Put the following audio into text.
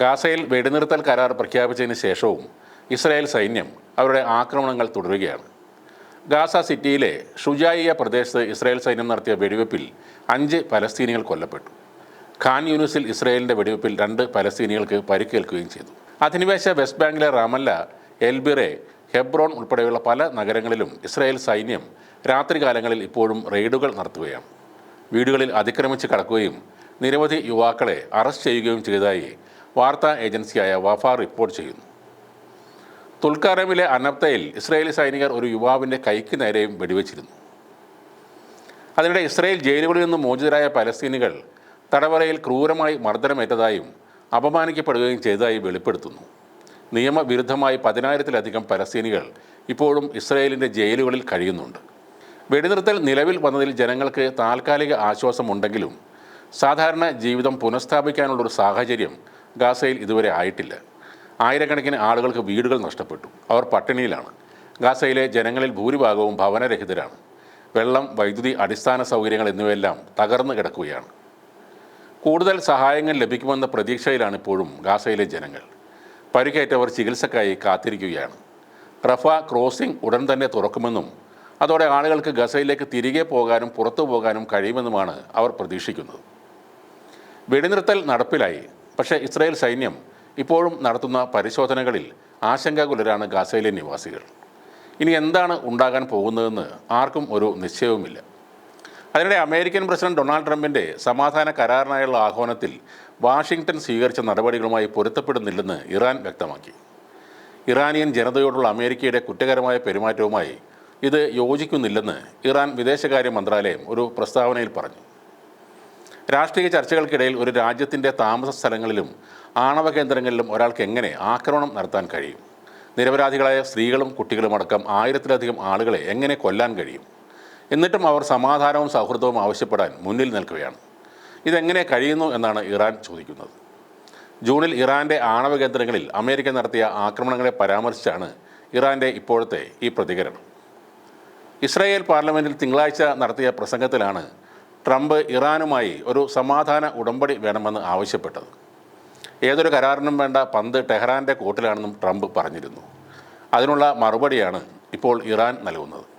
ഗാസയിൽ വെടിനിർത്തൽ കരാർ പ്രഖ്യാപിച്ചതിന് ശേഷവും ഇസ്രായേൽ സൈന്യം അവരുടെ ആക്രമണങ്ങൾ തുടരുകയാണ്. ഗാസ സിറ്റിയിലെ ഷുജായിയ പ്രദേശത്ത് ഇസ്രായേൽ സൈന്യം നടത്തിയ വെടിവെപ്പിൽ അഞ്ച് പലസ്തീനികൾ കൊല്ലപ്പെട്ടു. ഖാൻ യൂനിസിൽ ഇസ്രായേലിന്റെ വെടിവെപ്പിൽ രണ്ട് പലസ്തീനികൾക്ക് പരിക്കേൽക്കുകയും ചെയ്തു. അധിനിവേശ വെസ്റ്റ് ബാങ്കിലെ റാമല്ല എൽബിറെ ഹെബ്രോൺ ഉൾപ്പെടെയുള്ള പല നഗരങ്ങളിലും ഇസ്രായേൽ സൈന്യം രാത്രികാലങ്ങളിൽ ഇപ്പോഴും റെയ്ഡുകൾ നടത്തുകയാണ്. വീടുകളിൽ അതിക്രമിച്ച് കടക്കുകയും നിരവധി യുവാക്കളെ അറസ്റ്റ് ചെയ്യുകയും ചെയ്തതായി വാർത്താ ഏജൻസിയായ വഫ റിപ്പോർട്ട് ചെയ്യുന്നു. തുൽക്കാരമിലെ അനപ്തയിൽ ഇസ്രായേലി സൈനികർ ഒരു യുവാവിന്റെ കൈക്ക് നേരെയും വെടിവെച്ചിരുന്നു. അതിനിടെ ഇസ്രായേൽ ജയിലുകളിൽ നിന്ന് മോചിതരായ പലസ്തീനികൾ തടവറയിൽ ക്രൂരമായി മർദ്ദനമേറ്റതായും അപമാനിക്കപ്പെടുകയും ചെയ്തതായി വെളിപ്പെടുത്തുന്നു. നിയമവിരുദ്ധമായി പതിനായിരത്തിലധികം പലസ്തീനികൾ ഇപ്പോഴും ഇസ്രായേലിന്റെ ജയിലുകളിൽ കഴിയുന്നുണ്ട്. വെടിനിർത്തൽ നിലവിൽ വന്നതിൽ ജനങ്ങൾക്ക് താൽക്കാലിക ആശ്വാസമുണ്ടെങ്കിലും സാധാരണ ജീവിതം പുനഃസ്ഥാപിക്കാനുള്ളൊരു സാഹചര്യം ഗാസയിൽ ഇതുവരെ ആയിട്ടില്ല. ആയിരക്കണക്കിന് ആളുകൾക്ക് വീടുകൾ നഷ്ടപ്പെട്ടു. അവർ പട്ടിണിയിലാണ്. ഗാസയിലെ ജനങ്ങളിൽ ഭൂരിഭാഗവും ഭവനരഹിതരാണ്. വെള്ളം വൈദ്യുതി അടിസ്ഥാന സൗകര്യങ്ങൾ എന്നിവയെല്ലാം തകർന്നു കിടക്കുകയാണ്. കൂടുതൽ സഹായങ്ങൾ ലഭിക്കുമെന്ന പ്രതീക്ഷയിലാണ് ഇപ്പോഴും ഗാസയിലെ ജനങ്ങൾ. പരിക്കേറ്റവർ ചികിത്സക്കായി കാത്തിരിക്കുകയാണ്. റഫ ക്രോസിംഗ് ഉടൻ തന്നെ തുറക്കുമെന്നും അതോടെ ആളുകൾക്ക് ഗസയിലേക്ക് തിരികെ പോകാനും പുറത്തു പോകാനും കഴിയുമെന്നുമാണ് അവർ പ്രതീക്ഷിക്കുന്നത്. വെടിനിർത്തൽ നടപ്പിലായി. പക്ഷേ ഇസ്രായേൽ സൈന്യം ഇപ്പോഴും നടത്തുന്ന പരിശോധനകളിൽ ആശങ്കാകുലരാണ് ഗാസയിലെ നിവാസികൾ. ഇനി എന്താണ് ഉണ്ടാകാൻ പോകുന്നതെന്ന് ആർക്കും ഒരു നിശ്ചയവുമില്ല. അതിനിടെ അമേരിക്കൻ പ്രസിഡന്റ് ഡൊണാൾഡ് ട്രംപിന്റെ സമാധാന കരാറിനായുള്ള ആഹ്വാനത്തിൽ വാഷിംഗ്ടൺ സ്വീകരിച്ച നടപടികളുമായി പൊരുത്തപ്പെടുന്നില്ലെന്ന് ഇറാൻ വ്യക്തമാക്കി. ഇറാനിയൻ ജനതയോടുള്ള അമേരിക്കയുടെ കുറ്റകരമായ പെരുമാറ്റവുമായി ഇത് യോജിക്കുന്നില്ലെന്ന് ഇറാൻ വിദേശകാര്യ മന്ത്രാലയം ഒരു പ്രസ്താവനയിൽ പറഞ്ഞു. രാഷ്ട്രീയ ചർച്ചകൾക്കിടയിൽ ഒരു രാജ്യത്തിന്റെ താമസ സ്ഥലങ്ങളിലും ആണവ കേന്ദ്രങ്ങളിലും ഒരാൾക്ക് എങ്ങനെ ആക്രമണം നടത്താൻ കഴിയും? നിരപരാധികളായ സ്ത്രീകളും കുട്ടികളും അടക്കം ആയിരത്തിലധികം ആളുകളെ എങ്ങനെ കൊല്ലാൻ കഴിയും? എന്നിട്ടും അവർ സമാധാനവും സൗഹൃദവും ആവശ്യപ്പെടാൻ മുന്നിൽ നിൽക്കുകയാണ്. ഇതെങ്ങനെ കഴിയുന്നു എന്നാണ് ഇറാൻ ചോദിക്കുന്നത്. ജൂണിൽ ഇറാന്റെ ആണവ കേന്ദ്രങ്ങളിൽ അമേരിക്ക നടത്തിയ ആക്രമണങ്ങളെ പരാമർശിച്ചാണ് ഇറാന്റെ ഇപ്പോഴത്തെ ഈ പ്രതികരണം. ഇസ്രായേൽ പാർലമെന്റിൽ തിങ്കളാഴ്ച നടത്തിയ പ്രസംഗത്തിലാണ് ട്രംപ് ഇറാനുമായി ഒരു സമാധാന ഉടമ്പടി വേണമെന്ന് ആവശ്യപ്പെട്ടത്. ഏതൊരു കരാറിനും വേണ്ട പന്ത് ടെഹ്റാന്റെ കോട്ടിലാണെന്നും ട്രംപ് പറഞ്ഞിരുന്നു. അതിനുള്ള മറുപടിയാണ് ഇപ്പോൾ ഇറാൻ നൽകുന്നത്.